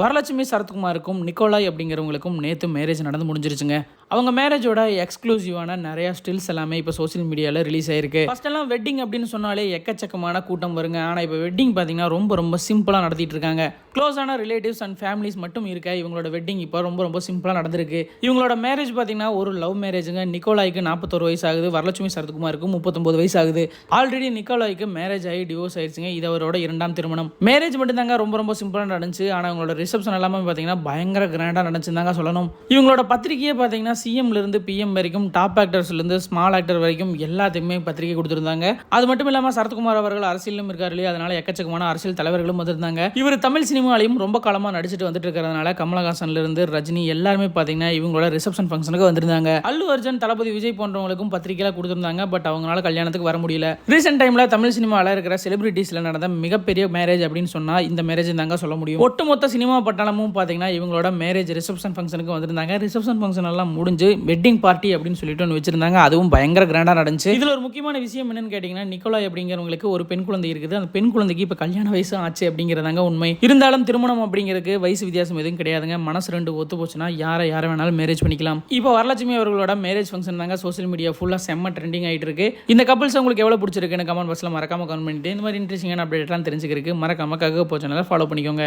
வரலட்சுமி சரத்குமாருக்கும் நிக்கோலாய் அப்படிங்கிறவங்களுக்கும் நேற்று மேரேஜ் நடந்து முடிஞ்சிருச்சுங்க. அவங்க மேரேஜோட எக்ஸ்க்ளூசிவான நிறைய ஸ்டில்ஸ் எல்லாமே இப்போ சோஷியல் மீடியாவில் ரிலீஸ் ஆயிருக்கு. ஃபர்ஸ்ட் எல்லாம் வெட்டிங் அப்படின்னு சொன்னாலே எக்கச்சக்கமான கூட்டம் வருங்க. ஆனால் இப்போ வெட்டிங் பார்த்தீங்கன்னா ரொம்ப ரொம்ப சிம்பிளாக நடத்திட்டு இருக்காங்க. க்ளோஸான ரிலேட்டிவ்ஸ் அண்ட் ஃபேமிலிஸ் மட்டும் இருக்க இவங்களோட வெட்டிங் இப்போ ரொம்ப ரொம்ப சிம்பிளாக நடந்திருக்கு. இவங்களோட மேரேஜ் பார்த்தீங்கன்னா ஒரு லவ் மேரேஜுங்க நிக்கோலாய்க்கு நாற்பத்தோரு வயசு ஆகுது வரலட்சுமி சரத்குமாருக்கு முப்பத்தொம்பது வயசு ஆகுது ஆல்ரெடி நிக்கோலாய்க்கு மேரேஜ் ஆகி டிவோர்ஸ் ஆயிடுச்சுங்க இது அவரோட இரண்டாம் திருமணம். மேரேஜ் மட்டும்தாங்க ரொம்ப ரொம்ப சிம்பிளாக நடந்துச்சு. ஆனால் அவங்களோட ரிசப்ஷன் எல்லாமே பார்த்தீங்கன்னா பயங்கர கிராண்டாக நடந்துச்சுதாங்க சொல்லணும். இவங்களோட பத்திரிக்கையே பார்த்தீங்கன்னா சிஎம்ல இருந்து பிஎம் வரைக்கும் டாப் ஆக்டர்ஸ்லேருந்து ஸ்மால் ஆக்டர் வரைக்கும் எல்லாத்தையுமே பத்திரிகை கொடுத்துருந்தாங்க. அது மட்டும் இல்லாமல் சரத்குமார் அவர்கள் அரசியலும் இருக்காரு இல்லையா? அதனால எக்கச்சக்கமான அரசியல் தலைவர்களும் வந்திருந்தாங்க. இவர் தமிழ் சினிமாலையும் ரொம்ப காலமாக நடிச்சிட்டு வந்துட்டு இருக்கிறதுனால கமலஹாசன்ல இருந்து ரஜினி எல்லாருமே பார்த்தீங்கன்னா இவங்களோட ரிசப்ஷன் ஃபங்க்ஷனுக்கு வந்திருந்தாங்க. அல்லு அர்ஜுன் தளபதி விஜய் போன்றவங்களுக்கும் பத்திரிகைலாம் கொடுத்துருந்தாங்க பட் அவங்களால கல்யாணத்துக்கு வர முடியல. ரீசெண்ட் டைம்ல தமிழ் சினிமாவில் இருக்கிற செலிபிரிட்டிஸ்ல நடந்த மிகப்பெரிய மேரேஜ் அப்படின்னு சொன்னா இந்த மேரேஜ் தாங்க சொல்ல முடியும். ஒட்டுமொத்த சினிமா பட்டாளமும் பார்த்தீங்கன்னா இவங்களோட மேரேஜ் ரிசப்ஷன் ஃபங்க்ஷனுக்கு வந்திருந்தாங்க. ரிசப்ஷன் ஃபங்க்ஷன் எல்லாம் முடிஞ்சு வெட்டிங் பார்ட்டி அப்படின்னு சொல்லிட்டு ஒன்று வச்சிருந்தாங்க. அதுவும் பயங்கர கிராண்டாக நடந்துச்சு. இதில் ஒரு முக்கியமான விஷயம் என்னன்னு கேட்டிங்கன்னா நிக்கோலாய் அப்படிங்கிறவங்களுக்கு ஒரு பெண் குழந்தை இருக்குது. அந்த பெண் குழந்தைக்கு இப்போ கல்யாண வயசு ஆச்சு அப்படிங்கிறதாங்க உண்மை. இருந்தாலும் திருமணம் அப்படிங்கிறதுக்கு வயசு வித்தியாசம் எதுவும் கிடையாதுங்க. மனசு ரெண்டு ஒத்து போச்சுன்னா யாரை யாரை வேணாலும் மேரேஜ் பண்ணிக்கலாம். இப்போ வரலட்சுமி அவர்களோட மேரேஜ் ஃபங்க்ஷன் தாங்க சோஷியல் மீடியா ஃபுல்லாக செம்ம ட்ரெண்டிங் ஆகிட்டு இருக்கு. இந்த கப்பல்ஸ் உங்களுக்கு எவ்வளோ பிடிச்சிருக்குன்னு கமெண்ட் பாக்ஸில் மறக்காம கமெண்ட் பண்ணிட்டு இந்த மாதிரி இன்ட்ரெஸ்டிங்கான அப்டேட்லாம் தெரிஞ்சுக்கிறதுக்கு மறக்காம கக போச்சனால ஃபாலோ பண்ணிக்கோங்க.